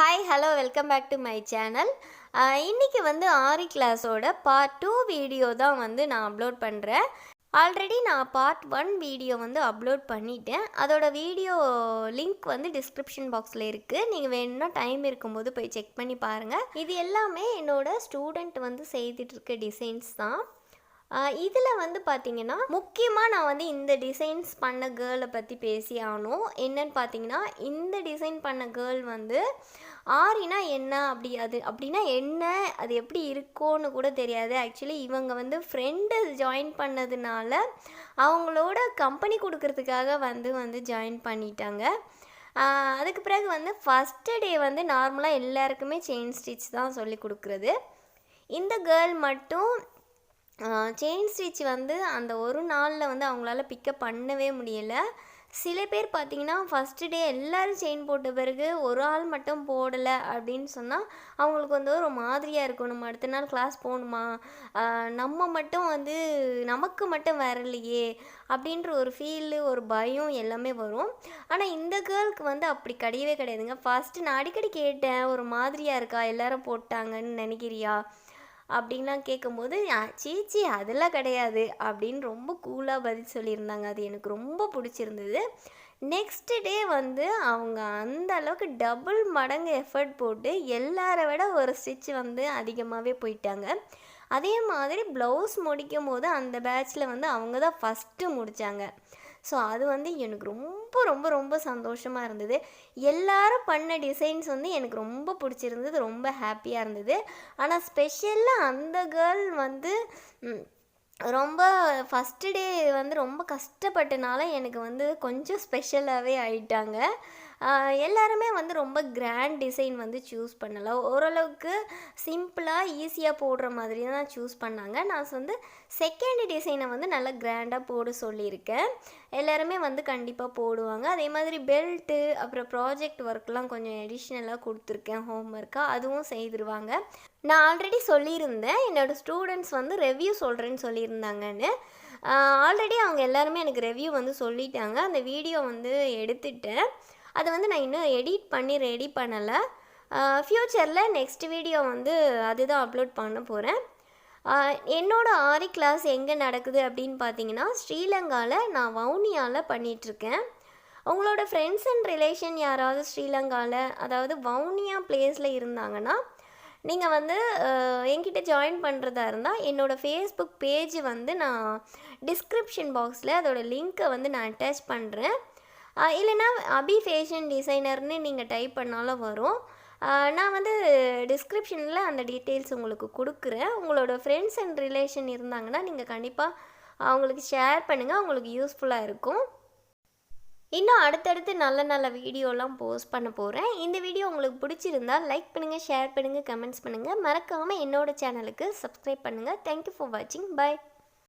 Hi hello welcome back to my channel இன்றைக்கி வந்து ஆரி கிளாஸோட பார்ட் டூ வீடியோ தான் வந்து நான் அப்லோட் பண்ணுறேன் ஆல்ரெடி நான் பார்ட் ஒன் வீடியோ வந்து அப்லோட் பண்ணிட்டேன். அதோட வீடியோ லிங்க் வந்து டிஸ்கிரிப்ஷன் பாக்ஸில் இருக்குது நீங்கள் வேணும்னா டைம் இருக்கும்போது போய் செக் பண்ணி பாருங்கள் இது எல்லாமே என்னோடய ஸ்டூடெண்ட் வந்து செய்துட்டு இருக்க டிசைன்ஸ் தான். இதில் வந்து பார்த்தீங்கன்னா முக்கியமாக நான் வந்து இந்த டிசைன்ஸ் பண்ண கேர்ளை பற்றி பேசி ஆனோம் என்னன்னு பார்த்தீங்கன்னா இந்த டிசைன் பண்ண கேர்ள் வந்து ஆரினா என்ன அப்படி அது அப்படின்னா என்ன அது எப்படி இருக்கோன்னு கூட தெரியாது. ஆக்சுவலி இவங்க வந்து ஃப்ரெண்டு ஜாயின் பண்ணதுனால அவங்களோட கம்பெனி கொடுக்கறதுக்காக வந்து வந்து ஜாயின் பண்ணிட்டாங்க. அதுக்கு பிறகு வந்து ஃபஸ்ட்டு டே வந்து நார்மலாக எல்லாருக்குமே செயின் ஸ்டிச் தான் சொல்லி கொடுக்குறது. இந்த கேர்ள் மட்டும் செயின் ஸ்டிச் வந்து அந்த ஒரு நாளில் வந்து அவங்களால பிக்கப் பண்ணவே முடியலை. சில பேர் பார்த்தீங்கன்னா ஃபஸ்ட்டு டே எல்லோரும் செயின் போட்ட பிறகு ஒரு ஆள் மட்டும் போடலை அப்படின்னு சொன்னால் அவங்களுக்கு வந்து ஒரு மாதிரியாக இருக்கும் நம்ம அடுத்த நாள் கிளாஸ் போகணுமா? நம்ம மட்டும் வந்து நமக்கு மட்டும் வரலையே அப்படின்ற ஒரு ஃபீலு ஒரு பயம் எல்லாமே வரும். ஆனால் இந்த கேர்ளுக்கு வந்து அப்படி கிடையவே கிடையாதுங்க. ஃபஸ்ட்டு நான் அடிக்கடி கேட்டேன் ஒரு மாதிரியாக இருக்கா? எல்லாரும் போட்டாங்கன்னு நினைக்கிறியா? அப்படின்லாம் கேட்கும்போது சீச்சி அதெல்லாம் கிடையாது. அப்படின்னு ரொம்ப கூலாக பதில் சொல்லியிருந்தாங்க. அது எனக்கு ரொம்ப பிடிச்சிருந்தது. நெக்ஸ்ட் டே வந்து அவங்க அந்த அளவுக்கு டபுள் மடங்கு எஃபர்ட் போட்டு எல்லாரை விட ஒரு ஸ்டிச் வந்து அதிகமாகவே போயிட்டாங்க. அதே மாதிரி ப்ளவுஸ் முடிக்கும் போது அந்த பேட்ச்சில் வந்து அவங்க தான் ஃபஸ்ட்டு முடித்தாங்க ஸோ அது வந்து எனக்கு ரொம்ப ரொம்ப ரொம்ப சந்தோஷமாக இருந்தது. எல்லாரும் பண்ண டிசைன்ஸ் வந்து எனக்கு ரொம்ப பிடிச்சிருந்தது ரொம்ப ஹாப்பியாக இருந்தது. ஆனால் ஸ்பெஷலாக அந்த கேர்ள் வந்து ரொம்ப ஃபஸ்ட்டு டே வந்து ரொம்ப கஷ்டப்பட்டனால எனக்கு வந்து கொஞ்சம் ஸ்பெஷலாகவே ஆயிட்டாங்க. எல்லாருமே வந்து ரொம்ப கிராண்ட் டிசைன் வந்து சூஸ் பண்ணலை. ஓரளவுக்கு சிம்பிளாக ஈஸியாக போடுற மாதிரி தான் சூஸ் பண்ணாங்க. நான் வந்து செகண்ட் டிசைனை வந்து நல்லா கிராண்டாக போட சொல்லியிருக்கேன். எல்லாருமே வந்து கண்டிப்பாக போடுவாங்க. அதே மாதிரி பெல்ட்டு அப்புறம் ப்ராஜெக்ட் ஒர்க்லாம் கொஞ்சம் எடிஷ்னலாக கொடுத்துருக்கேன் ஹோம் ஒர்க்காக அதுவும் செய்திருவாங்க. நான் ஆல்ரெடி சொல்லியிருந்தேன். என்னோடய ஸ்டூடெண்ட்ஸ் வந்து ரெவ்யூ சொல்கிறேன்னு சொல்லியிருந்தாங்கன்னு. ஆல்ரெடி அவங்க எல்லாருமே எனக்கு ரெவ்யூ வந்து சொல்லிட்டாங்க. அந்த வீடியோ வந்து எடுத்துட்டேன். அதை வந்து நான் இன்னும் எடிட் பண்ணி ரெடி பண்ணலை. ஃப்யூச்சரில் நெக்ஸ்ட் வீடியோ வந்து அதுதான் அப்லோட் பண்ண போகிறேன் என்னோட ஆரி கிளாஸ் எங்கே நடக்குது அப்படின்னு பார்த்தீங்கன்னா ஸ்ரீலங்காவில் நான் வவுனியாவில் பண்ணிகிட்ருக்கேன் உங்களோட ஃப்ரெண்ட்ஸ் அண்ட் ரிலேஷன் யாராவது ஸ்ரீலங்காவில் அதாவது வவுனியா பிளேஸில் இருந்தாங்கன்னா நீங்கள் வந்து என்கிட்ட ஜாயின் பண்ணுறதா இருந்தால் என்னோடய ஃபேஸ்புக் பேஜ் வந்து நான் டிஸ்கிரிப்ஷன் பாக்ஸில் அதோட லிங்க்கை வந்து நான் அட்டாச் பண்ணுறேன் இல்லைன்னா அபி ஃபேஷன் டிசைனர்னு நீங்கள் டைப் பண்ணாலும் வரும். நான் வந்து டிஸ்கிரிப்ஷனில் அந்த டீட்டெயில்ஸ் உங்களுக்கு கொடுக்குறேன். உங்களோட ஃப்ரெண்ட்ஸ் அண்ட் ரிலேஷன் இருந்தாங்கன்னா நீங்கள் கண்டிப்பாக அவங்களுக்கு ஷேர் பண்ணுங்கள் அவங்களுக்கு யூஸ்ஃபுல்லாக இருக்கும். இன்னும் அடுத்தடுத்து நல்ல நல்ல வீடியோலாம் போஸ்ட் பண்ண போகிறேன் இந்த வீடியோ உங்களுக்கு பிடிச்சிருந்தா லைக் பண்ணுங்கள் ஷேர் பண்ணுங்கள் கமெண்ட்ஸ் பண்ணுங்கள் மறக்காமல் என்னோடய சேனலுக்கு சப்ஸ்கிரைப் பண்ணுங்கள் தேங்க்யூ ஃபார் வாட்சிங் பை